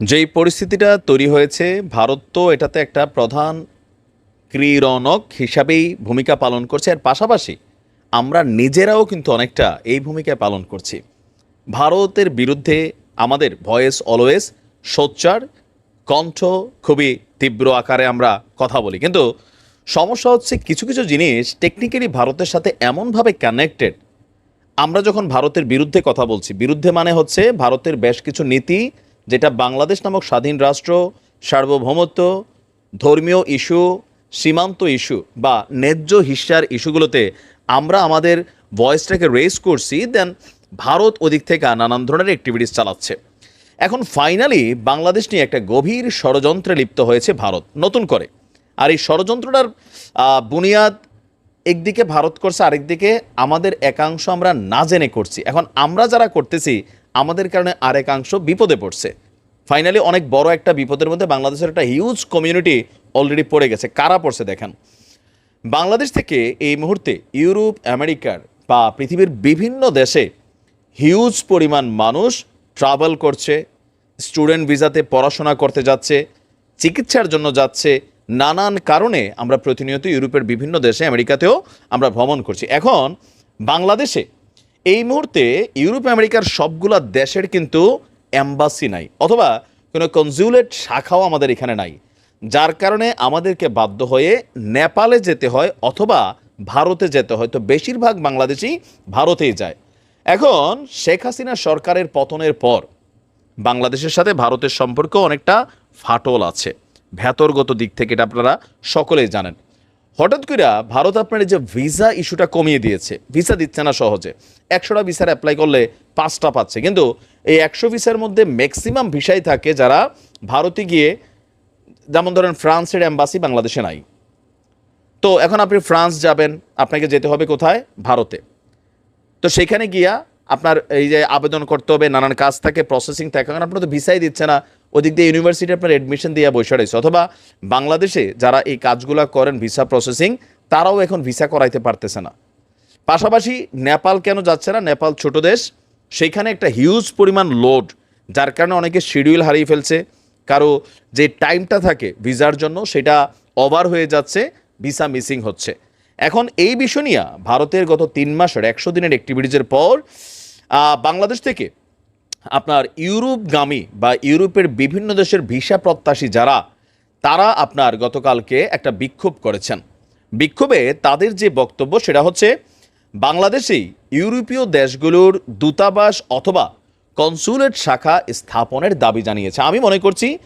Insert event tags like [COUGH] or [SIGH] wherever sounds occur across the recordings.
যেই পরিস্থিতিটা তৈরি হয়েছে, ভারত তো এটাতে একটা প্রধান ক্রীড়নক হিসাবেই ভূমিকা পালন করছে। আর পাশাপাশি আমরা নিজেরাও কিন্তু অনেকটা এই ভূমিকা পালন করছি। ভারতের বিরুদ্ধে আমাদের ভয়েস অলওয়েজ সোচ্চার, কণ্ঠ খুবই তীব্র আকারে আমরা কথা বলি। কিন্তু সমস্যা হচ্ছে কিছু কিছু জিনিস টেকনিক্যালি ভারতের সাথে এমনভাবে কানেক্টেড আমরা যখন ভারতের বিরুদ্ধে কথা বলছি, বিরুদ্ধে মানে হচ্ছে ভারতের বেশ কিছু নীতি যেটা বাংলাদেশ নামক স্বাধীন রাষ্ট্র, সার্বভৌমত্ব, ধর্মীয় ইস্যু, সীমান্ত ইস্যু বা ন্যায্য হিস্যার ইস্যুগুলোতে আমরা আমাদের ভয়েসটাকে রেজ করছি দেন ভারত ওদিক থেকে নানান ধরনের অ্যাক্টিভিটিস চালাচ্ছে। এখন ফাইনালি বাংলাদেশ নিয়ে একটা গভীর ষড়যন্ত্রে লিপ্ত হয়েছে ভারত, নতুন করে। আর এই ষড়যন্ত্রটার বুনিয়াদ একদিকে ভারত করছে, আরেকদিকে আমাদের একাংশ আমরা না জেনে করছি। এখন আমরা যারা করতেছি আমাদের কারণে আরেকাংশ বিপদে পড়ছে। ফাইনালি অনেক বড় একটা বিপদের মধ্যে বাংলাদেশের একটা হিউজ কমিউনিটি অলরেডি পড়ে গেছে। কারা পড়ছে দেখেন? বাংলাদেশ থেকে এই মুহূর্তে ইউরোপ, আমেরিকার বা পৃথিবীর বিভিন্ন দেশে হিউজ পরিমাণ মানুষ ট্রাভেল করছে স্টুডেন্ট ভিসাতে পড়াশোনা করতে যাচ্ছে, চিকিৎসার জন্য যাচ্ছে। নানান কারণে আমরা প্রতিনিয়ত ইউরোপের বিভিন্ন দেশে, আমেরিকাতেও আমরা ভ্রমণ করছি। এখন বাংলাদেশে এই মুহূর্তে ইউরোপ আমেরিকার সবগুলা দেশের কিন্তু অ্যাম্বাসি নাই, অথবা কোনো কনজিউলেট শাখাও আমাদের এখানে নাই, যার কারণে আমাদেরকে বাধ্য হয়ে নেপালে যেতে হয় অথবা ভারতে যেতে হয়। তো বেশিরভাগ বাংলাদেশি ভারতেই যায়। এখন শেখ হাসিনা সরকারের পতনের পর বাংলাদেশের সাথে ভারতের সম্পর্ক অনেকটা ফাটল আছে। ভেতরগত দিক থেকে এটা আপনারা সকলেই জানেন। হঠাৎ করে ভারত আপনার যে ভিসা ইস্যুটা কমিয়ে দিয়েছে, ভিসা দিচ্ছে না সহজে। একশোটা ভিসার অ্যাপ্লাই করলে পাঁচটা পাচ্ছে। কিন্তু এই একশো ভিসার মধ্যে ম্যাক্সিমাম ভিসাই থাকে যারা ভারতে গিয়ে, যেমন ধরেন ফ্রান্সের অ্যাম্বাসি বাংলাদেশে নাই। তো এখন আপনি ফ্রান্স যাবেন, আপনাকে যেতে হবে কোথায়? ভারতে। তো সেখানে গিয়া আপনার এই যে আবেদন করতে হবে, নানান কাজ থাকে প্রসেসিং থাকে, কারণ আপনার তো ভিসাই দিচ্ছে না। ওদিক দিয়ে ইউনিভার্সিটি আপনার এডমিশন দিয়ে বসে রয়েছে। অথবা বাংলাদেশে যারা এই কাজগুলো করেন ভিসা প্রসেসিং তারাও এখন ভিসা করাইতে পারতেছে না। পাশাপাশি নেপাল কেন যাচ্ছে না? নেপাল ছোট দেশ সেইখানে একটা হিউজ পরিমাণ লোড যার কারণে অনেকে শিডিউল হারিয়ে ফেলছে। কারও যে টাইমটা থাকে ভিসার জন্য, সেটা ওভার হয়ে যাচ্ছে ভিসা মিসিং হচ্ছে। এখন এই বিষয় নিয়ে ভারতের গত তিন মাসের একশো দিনের অ্যাক্টিভিটিজের পর বাংলাদেশ থেকে আপনার ইউরোপগামী বা ইউরোপের বিভিন্ন দেশের ভিসা প্রত্যাশী যারা, তারা আপনার গতকালকে একটা বিক্ষোভ করেছেন। বিক্ষোভে তাদের যে বক্তব্য সেটা হচ্ছে, বাংলাদেশেই ইউরোপীয় দেশগুলোর দূতাবাস অথবা কনসুলেট শাখা স্থাপনের দাবি জানিয়েছে। আমি মনে করছি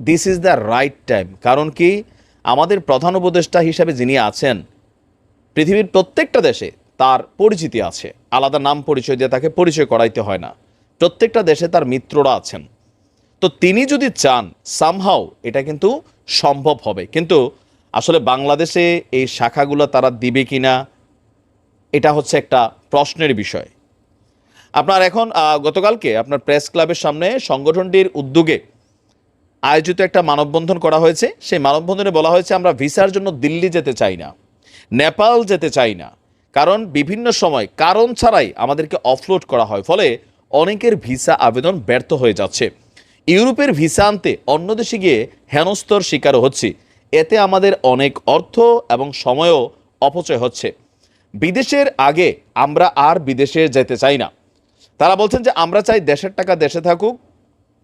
this is the right time কারণ কি আমাদের প্রধান উপদেষ্টা হিসাবে যিনি আছেন, পৃথিবীর প্রত্যেকটা দেশে তার পরিচিতি আছে। আলাদা নাম পরিচয় দিয়ে তাকে পরিচয় করাইতে হয় না। প্রত্যেকটা দেশে তার মিত্ররা আছেন। তো তিনি যদি চান সামহাও এটা কিন্তু সম্ভব হবে। কিন্তু আসলে বাংলাদেশে এই শাখাগুলো তারা দিবে কিনা, এটা হচ্ছে একটা প্রশ্নের বিষয়। আপনার এখন গতকালকে আপনার প্রেস ক্লাবের সামনে সংগঠনটির উদ্যোগে আয়োজিত একটা মানববন্ধন করা হয়েছে। সেই মানববন্ধনে বলা হয়েছে, আমরা ভিসার জন্য দিল্লি যেতে চাই না, নেপাল যেতে চাই না। কারণ বিভিন্ন সময় কারণ ছাড়াই আমাদেরকে অফলোড করা হয়। ফলে অনেকের ভিসা আবেদন ব্যর্থ হয়ে যাচ্ছে। ইউরোপের ভিসা আনতে অন্য দেশে গিয়ে হেনস্তর শিকারও হচ্ছি। এতে আমাদের অনেক অর্থ এবং সময়ও অপচয় হচ্ছে। বিদেশের আগে আমরা আর বিদেশে যেতে চাই না। তারা বলছেন যে আমরা চাই দেশের টাকা দেশে থাকুক।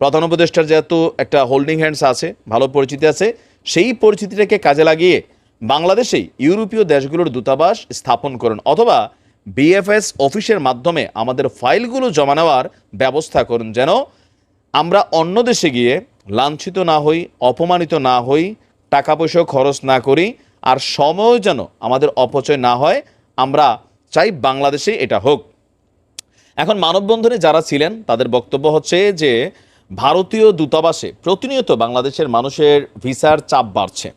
প্রধান উপদেষ্টার যেহেতু একটা হোল্ডিং হ্যান্ডস আছে, ভালো পরিচিতি আছে, সেই পরিচিতিটাকে কাজে লাগিয়ে বাংলাদেশেই ইউরোপীয় দেশগুলোর দূতাবাস স্থাপন করুন। অথবা বিএফএস অফিসের মাধ্যমে আমাদের ফাইলগুলো জমা নেওয়ার ব্যবস্থা করুন যেন আমরা অন্য দেশে গিয়ে লাঞ্ছিত না হই, অপমানিত না হই, টাকা পয়সা খরচ না করি, আর সময় যেন আমাদের অপচয় না হয়, আমরা চাই বাংলাদেশে এটা হোক। এখন মানববন্ধনে যারা ছিলেন, তাদের বক্তব্য হচ্ছে যে ভারতীয় দূতাবাসে প্রতিনিয়ত বাংলাদেশের মানুষের ভিসার চাপ বাড়ছে।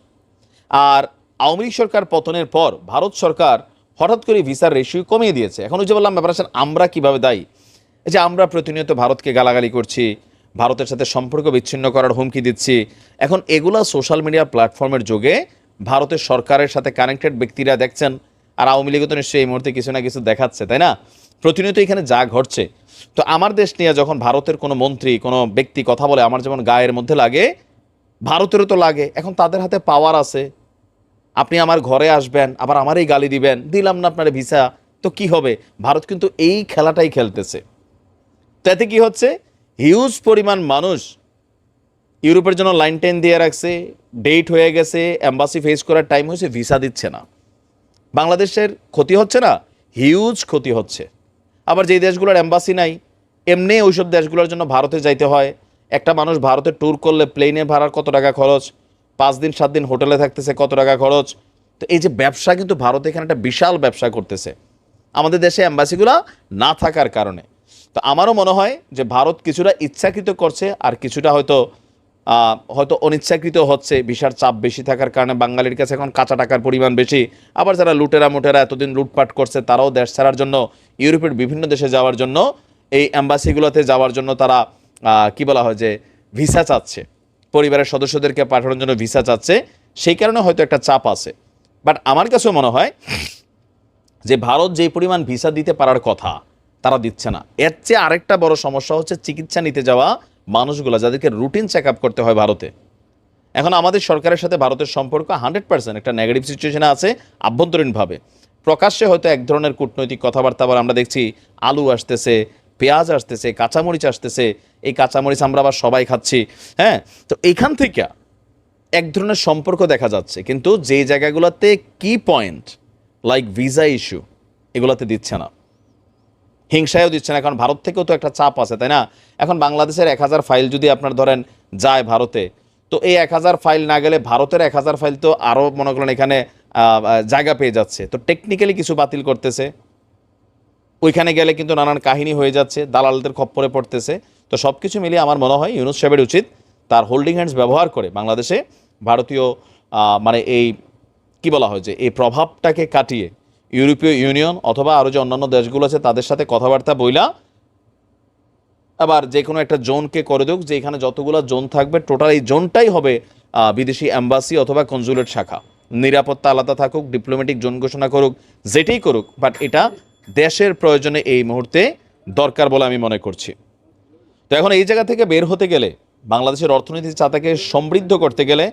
আর আওয়ামী লীগ সরকার পতনের পর ভারত সরকার হঠাৎ করে ভিসার রেশিও কমিয়ে দিয়েছে। এখন ওই যে বললাম ব্যাপার আছে, আমরা কীভাবে দায়ী? এই যে আমরা প্রতিনিয়ত ভারতকে গালাগালি করছি ভারতের সাথে সম্পর্ক বিচ্ছিন্ন করার হুমকি দিচ্ছি এখন এগুলা সোশ্যাল মিডিয়া প্ল্যাটফর্মের যোগে ভারতের সরকারের সাথে কানেক্টেড ব্যক্তিরা দেখছেন আর আওয়ামী লীগও তো নিশ্চয়ই এই মুহূর্তে কিছু না কিছু দেখাচ্ছে তাই না? প্রতিনিয়ত এখানে যা ঘটছে। তো আমার দেশ নিয়ে যখন ভারতের কোনো মন্ত্রী কোনো ব্যক্তি কথা বলে আমার যেমন গায়ের মধ্যে লাগে ভারতেরও তো লাগে এখন তাদের হাতে পাওয়ার আছে। আপনি আমার ঘরে আসবেন, আবার আমারই গালি দিবেন, দিলাম না আপনার ভিসা, তো কি হবে? ভারত কিন্তু এই খেলাটাই খেলতেছে। তাতে কি হচ্ছে? হিউজ পরিমাণ মানুষ ইউরোপের জন্য লাইন টেন দিয়ে রাখছে, ডেট হয়ে গেছে অ্যাম্বাসি ফেস করার টাইম হয়েছে, ভিসা দিচ্ছে না। বাংলাদেশের ক্ষতি হচ্ছে না, হিউজ ক্ষতি হচ্ছে। আবার যেই দেশগুলোর অ্যাম্বাসি নাই, এমনি ওইসব দেশগুলোর জন্য ভারতে যাইতে হয়। একটা মানুষ ভারতে ট্যুর করলে প্লেনে ভাড়ার কত টাকা খরচ? পাঁচ দিন, সাত দিন হোটেলে থাকতেছে, কত টাকা খরচ? তো এই যে ব্যবসা কিন্তু ভারত এখানে একটা বিশাল ব্যবসা করতেছে। আমাদের দেশে অ্যাম্বাসিগুলো না থাকার কারণে। তো আমারও মনে হয় যে ভারত কিছুটা ইচ্ছাকৃত করছে আর কিছুটা হয়তো হয়তো অনিচ্ছাকৃত হচ্ছে। ভিসার চাপ বেশি থাকার কারণে বাঙালির কাছে এখন কাঁচা টাকার পরিমাণ বেশি। আবার যারা লুটেরা মুটেরা এতদিন লুটপাট করছে, তারাও দেশ ছাড়ার জন্য, ইউরোপের বিভিন্ন দেশে যাওয়ার জন্য, এই অ্যাম্বাসিগুলোতে যাওয়ার জন্য তারা কি বলা হয় যে, ভিসা চাচ্ছে। পরিবারের সদস্যদেরকে পাঠানোর জন্য ভিসা চাচ্ছে, সেই কারণে হয়তো একটা চাপ আছে। বাট আমার কাছেও মনে হয় যে ভারত যে পরিমাণ ভিসা দিতে পারার কথা, তারা দিচ্ছে না। এর চেয়ে আরেকটা বড় সমস্যা হচ্ছে চিকিৎসা নিতে যাওয়া মানুষগুলো যাদেরকে রুটিন চেক আপ করতে হয় ভারতে। এখন আমাদের সরকারের সাথে ভারতের সম্পর্ক হান্ড্রেড পার্সেন্ট একটা নেগেটিভ সিচুয়েশনে আছে, আভ্যন্তরীণভাবে। প্রকাশ্যে হয়তো এক ধরনের কূটনৈতিক কথাবার্তা আবার আমরা দেখছি, আলু আসতেছে পেঁয়াজ আসতেছে, কাঁচামরিচ আসতেছে, এই কাঁচামরিচ আমরা আবার সবাই খাচ্ছি হ্যাঁ? তো এইখান থেকে এক ধরনের সম্পর্ক দেখা যাচ্ছে, কিন্তু যে জায়গাগুলোতে কি পয়েন্ট লাইক ভিসা ইস্যু এগুলোতে দিচ্ছে না। হিংসায়ও দিচ্ছে না, কারণ ভারত থেকেও তো একটা চাপ আছে, তাই না? এখন বাংলাদেশের এক হাজার ফাইল যদি আপনার ধরেন যায় ভারতে, তো এই এক হাজার ফাইল না গেলে ভারতের এক হাজার ফাইল তো আরও মনে করেন এখানে জায়গা পেয়ে যাচ্ছে। তো টেকনিক্যালি কিছু বাতিল করতেছে। ওইখানে গেলে কিন্তু নানান কাহিনী হয়ে যাচ্ছে, দালালদের খপ্পরে পড়তেছে। তো সব কিছু মিলিয়ে আমার মনে হয় ইউনুস সাহেবের উচিত তার হোল্ডিং হ্যান্ডস ব্যবহার করে বাংলাদেশে ভারতীয় মানে এই, কি বলা হয় যে, এই প্রভাবটাকে কাটিয়ে ইউরোপীয় ইউনিয়ন অথবা আরও যে অন্যান্য দেশগুলো আছে তাদের সাথে কথাবার্তা বইলা আবার যে কোনো একটা জোনকে করে দেখ যে এখানে যতগুলো জোন থাকবে, টোটাল এই জোনটাই হবে বিদেশি অ্যাম্বাসি অথবা কনজুলেট শাখা। নিরাপত্তা আলাদা থাকুক ডিপ্লোম্যাটিক জোন ঘোষণা করুক, যেটাই করুক বাট এটা দেশের প্রয়োজনে এই মুহূর্তে দরকার বলে আমি মনে করছি। তো এখন এই জায়গা থেকে বের হতে গেলে, বাংলাদেশের অর্থনীতির চাতাকে সমৃদ্ধ করতে গেলে,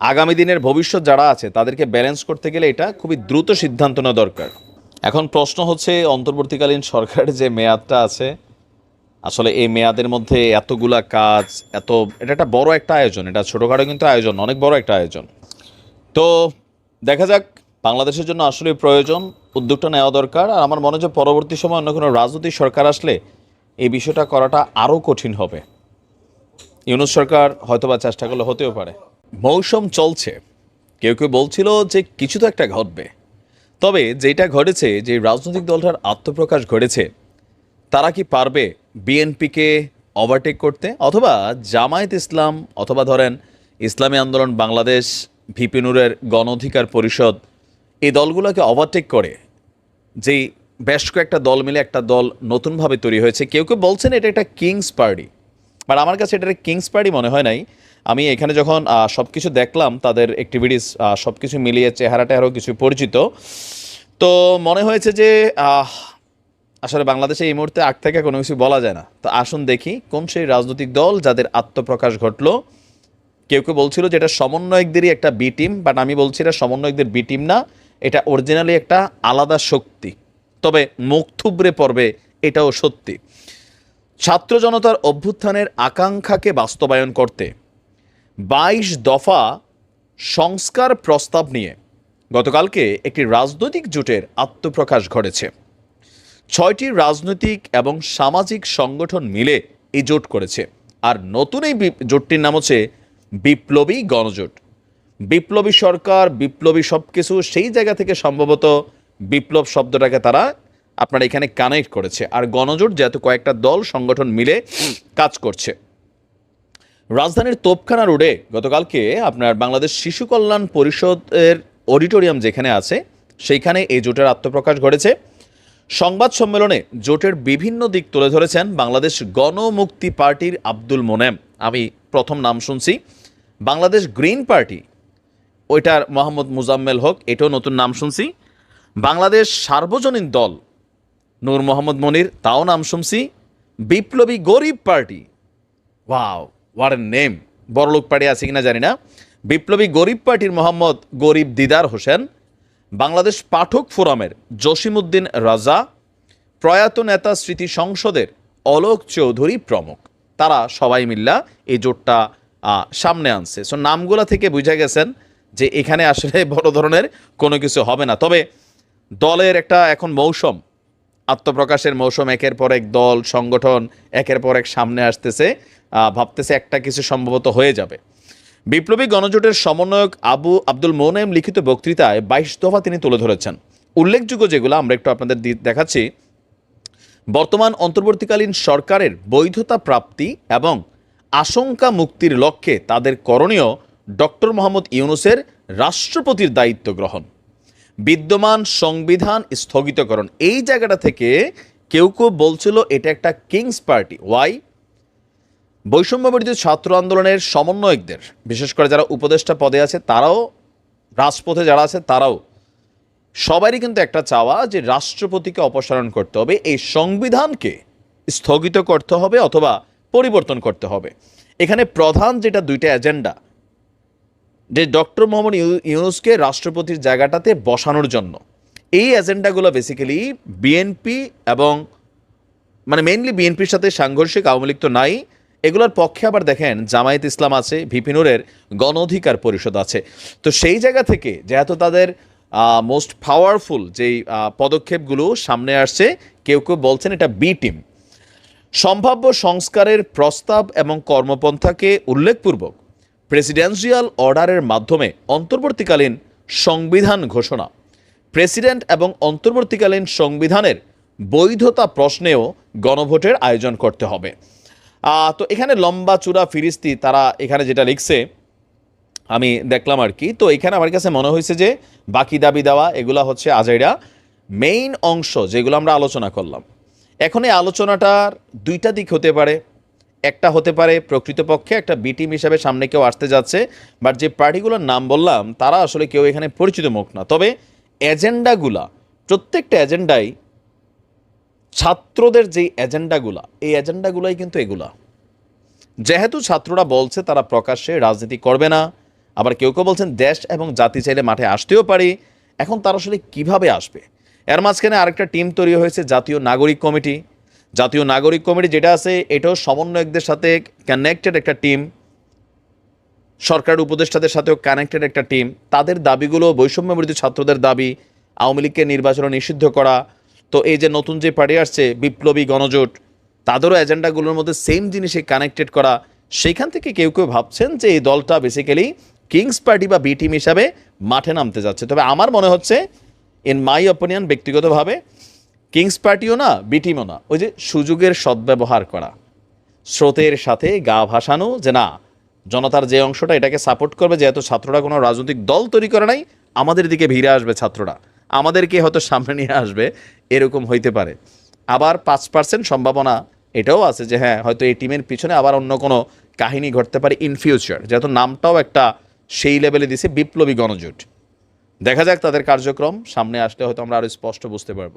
আগামী দিনের ভবিষ্যৎ যারা আছে, তাদেরকে ব্যালেন্স করতে গেলে এটা খুবই দ্রুত সিদ্ধান্ত নেওয়া দরকার। এখন প্রশ্ন হচ্ছে, অন্তর্বর্তীকালীন সরকারের যে মেয়াদটা আছে, আসলে এই মেয়াদের মধ্যে এতগুলা কাজ, এত, এটা একটা বড় একটা আয়োজন, এটা ছোটোখাটো কিন্তু আয়োজন, অনেক বড় একটা আয়োজন। তো দেখা যাক বাংলাদেশের জন্য আসলে প্রয়োজন উদ্যোগটা নেওয়া দরকার। আর আমার মনে হয় পরবর্তী সময় অন্য কোনো রাজনৈতিক সরকার আসলে এই বিষয়টা করাটা আরও কঠিন হবে। ইউনুস সরকার হয়তোবা চেষ্টা করলে হতেও পারে। মৌসুম চলছে। কেউ কেউ বলছিল যে কিছু তো একটা ঘটবে। তবে যেটা ঘটেছে, যে রাজনৈতিক দলটার আত্মপ্রকাশ ঘটেছে, তারা কি পারবে বিএনপিকে ওভারটেক করতে? অথবা জামায়াত ইসলাম, অথবা ধরেন ইসলামী আন্দোলন, বাংলাদেশ ভিপিনুরের গণ অধিকার পরিষদ এই দলগুলোকে ওভারটেক করে যেই বেশ কয়েকটা দল মিলে একটা দল নতুনভাবে তৈরি হয়েছে। কেউ কেউ বলছেন এটা একটা কিংস পার্টি বাট আমার কাছে এটা কিংস পার্টি মনে হয় নাই। আমি এখানে যখন সব কিছু দেখলাম, তাদের অ্যাক্টিভিটিস সব কিছু মিলিয়ে চেহারা টেহারাও কিছু পরিচিত, তো মনে হয়েছে যে আসলে বাংলাদেশে এই মুহূর্তে আগ থেকে কোনো কিছু বলা যায় না। তো আসুন দেখি কোন সেই রাজনৈতিক দল যাদের আত্মপ্রকাশ ঘটলো। কেউ কেউ বলছিল যে এটা সমন্বয়কদেরই একটা বি টিম বাট আমি বলছি এটা সমন্বয়কদের বি টিম না। এটা অরিজিনালি একটা আলাদা শক্তি। তবে মুখ থুবড়ে পড়বে এটাও সত্যি। ছাত্র জনতার অভ্যুত্থানের আকাঙ্ক্ষাকে বাস্তবায়ন করতে বাইশ দফা সংস্কার প্রস্তাব নিয়ে গতকালকে একটি রাজনৈতিক জোটের আত্মপ্রকাশ ঘটেছে। ছয়টি রাজনৈতিক এবং সামাজিক সংগঠন মিলে এই জোট করেছে। আর নতুন এই জোটটির নাম হচ্ছে বিপ্লবী গণজোট। বিপ্লবী সরকার, বিপ্লবী সব কিছু সেই জায়গা থেকে সম্ভবত বিপ্লব শব্দটাকে তারা আপনার এখানে কানেক্ট করেছে। আর গণজোট যেহেতু কয়েকটা দল, সংগঠন মিলে কাজ করছে। রাজধানীর তোপখানা রোডে গতকালকে আপনার বাংলাদেশ শিশু কল্যাণ পরিষদের অডিটোরিয়াম যেখানে আছে, সেইখানে এই জোটের আত্মপ্রকাশ ঘটেছে। সংবাদ সম্মেলনে জোটের বিভিন্ন দিক তুলে ধরেছেন বাংলাদেশ গণমুক্তি পার্টির আব্দুল মোনেম। আমি প্রথম নাম শুনছি। বাংলাদেশ গ্রিন পার্টি ওইটার মোহাম্মদ মুজাম্মেল হক, এটাও নতুন নাম শুনছি। বাংলাদেশ সার্বজনীন দল, নূর মোহাম্মদ মনির, তাও নাম শুনছি। বিপ্লবী গরিব পার্টি, ওয়াও ওয়ার নেম বড়লোক পার্টি আছে কিনা জানি না। বিপ্লবী গরিব পার্টির মোহাম্মদ গরিব দিদার হোসেন, বাংলাদেশ পাঠক ফোরামের জসিমউদ্দিন রাজা, প্রয়াত নেতা স্মৃতি সংসদের অলোক চৌধুরী প্রমুখ। তারা সবাই মিল্লা এই জোটটা সামনে আনছে। সো নামগুলা থেকে বুঝা গেছেন যে এখানে আসলে [LAUGHS] বড় ধরনের কোনো কিছু হবে না। তবে দলের একটা এখন মৌসুম, আত্মপ্রকাশের মৌসুম, একের পর এক দল, সংগঠন, একের পর এক সামনে আসতেছে ভাবতেছে একটা কিছু সম্ভবত হয়ে যাবে। বিপ্লবী গণজোটের সমন্বয়ক আবু আব্দুল মোনেম লিখিত বক্তৃতায় বাইশ দফা তিনি তুলে ধরেছেন। উল্লেখযোগ্য যেগুলো আমরা একটু আপনাদের দেখাচ্ছি। বর্তমান অন্তর্বর্তীকালীন সরকারের বৈধতা প্রাপ্তি এবং আশঙ্কা মুক্তির লক্ষ্যে তাদের করণীয় ডক্টর মোহাম্মদ ইউনুসের রাষ্ট্রপতির দায়িত্ব গ্রহণ। বিদ্যমান সংবিধান স্থগিতকরণ। এই জায়গাটা থেকে কেউ কেউ বলছিল এটা একটা কিংস পার্টি। ওয়াই বৈষম্যবর্জিত ছাত্র আন্দোলনের সমন্বয়কদের, বিশেষ করে যারা উপদেষ্টা পদে আছে, তারাও, রাজপথে যারা আছে, তারাও। সবারই কিন্তু একটা চাওয়া যে রাষ্ট্রপতিকে অপসারণ করতে হবে, এই সংবিধানকে স্থগিত করতে হবে অথবা পরিবর্তন করতে হবে। এখানে প্রধান যেটা দুইটা এজেন্ডা যে ডক্টর মোহাম্মদ ইউ- ইউনুসকে রাষ্ট্রপতির জায়গাটাতে বসানোর জন্য। এই এজেন্ডাগুলো বেসিক্যালি বিএনপি এবং মানে মেইনলি বিএনপির সাথে সাংঘর্ষিক, আওয়ামী লীগ তো নাই, এগুলোর পক্ষে আবার দেখেন জামায়াত ইসলাম আছে ভিপিনুরের গণ অধিকার পরিষদ আছে। তো সেই জায়গা থেকে যেহেতু তাদের মোস্ট পাওয়ারফুল যেই পদক্ষেপগুলো সামনে আসছে, কেউ কেউ বলছেন এটা বি টিম সম্ভাব্য সংস্কারের প্রস্তাব এবং কর্মপন্থাকে উল্লেখপূর্বক প্রেসিডেন্সিয়াল অর্ডারের মাধ্যমে অন্তর্বর্তীকালীন সংবিধান ঘোষণা। প্রেসিডেন্ট এবং অন্তর্বর্তীকালীন সংবিধানের বৈধতা প্রশ্নেও গণভোটের আয়োজন করতে হবে। তো এখানে লম্বা, চূড়া, ফিরিস্তি তারা এখানে যেটা লিখছে, আমি দেখলাম আর কি। তো এখানে আমার কাছে মনে হয়েছে যে বাকি দাবি দেওয়া, এগুলা হচ্ছে আজাইরা মেইন অংশ যেগুলো আমরা আলোচনা করলাম। এখন এই আলোচনাটার দুইটা দিক হতে পারে। একটা হতে পারে প্রকৃতপক্ষে একটা বি টিম হিসাবে সামনে কেউ আসতে যাচ্ছে বাট যে পার্টিগুলোর নাম বললাম, তারা আসলে কেউ এখানে পরিচিত মুখ না। তবে এজেন্ডাগুলা, প্রত্যেকটা এজেন্ডাই ছাত্রদের যেই এজেন্ডাগুলা, এই এজেন্ডাগুলাই কিন্তু এগুলা। যেহেতু ছাত্ররা বলছে তারা প্রকাশ্যে রাজনীতি করবে না, আবার কেউ কেউ বলছেন দেশ এবং জাতি চাইলে মাঠে আসতেও পারি, এখন তারা আসলে কীভাবে আসবে? এর মাঝখানে আরেকটা টিম তৈরি হয়েছে, জাতীয় নাগরিক কমিটি। জাতীয় নাগরিক কমিটি যেটা আছে, এটাও সমন্বয়কদের সাথে কানেক্টেড একটা টিম সরকার উপদেষ্টাদের সাথেও কানেক্টেড একটা টিম তাদের দাবিগুলো বৈষম্য ছাত্রদের দাবি, আওয়ামী লীগকে নির্বাচনে নিষিদ্ধ করা। তো এই যে নতুন যে পার্টি আসছে, বিপ্লবী গণজোট, তাদেরও এজেন্ডাগুলোর মধ্যে সেম জিনিসে কানেক্টেড করা। সেইখান থেকে কেউ কেউ ভাবছেন যে এই দলটা বেসিক্যালি কিংস পার্টি বা বি টিম হিসাবে মাঠে নামতে যাচ্ছে। তবে আমার মনে হচ্ছে ইন মাই অপিনিয়ন ব্যক্তিগতভাবে কিংস পার্টিও না, বি টিমও না। ওই যে সুযোগের সদ্ব্যবহার করা। স্রোতের সাথে গা ভাসানো যে না, জনতার যে অংশটা এটাকে সাপোর্ট করবে, যেহেতু ছাত্ররা কোনো রাজনৈতিক দল তৈরি করে নাই, আমাদের দিকে ভিড়ে আসবে ছাত্ররা। আমাদেরকে হয়তো সামনে নিয়ে আসবে, এরকম হইতে পারে। আবার পাঁচ পার্সেন্ট সম্ভাবনা এটাও আছে যে হ্যাঁ হয়তো এই টিমের পিছনে আবার অন্য কোনো কাহিনী ঘটতে পারে ইন ফিউচার যেহেতু নামটাও একটা সেই লেভেলে দিছে বিপ্লবী গণজোট। দেখা যাক তাদের কার্যক্রম, সামনে আসলে হয়তো আমরা আরও স্পষ্ট বুঝতে পারব।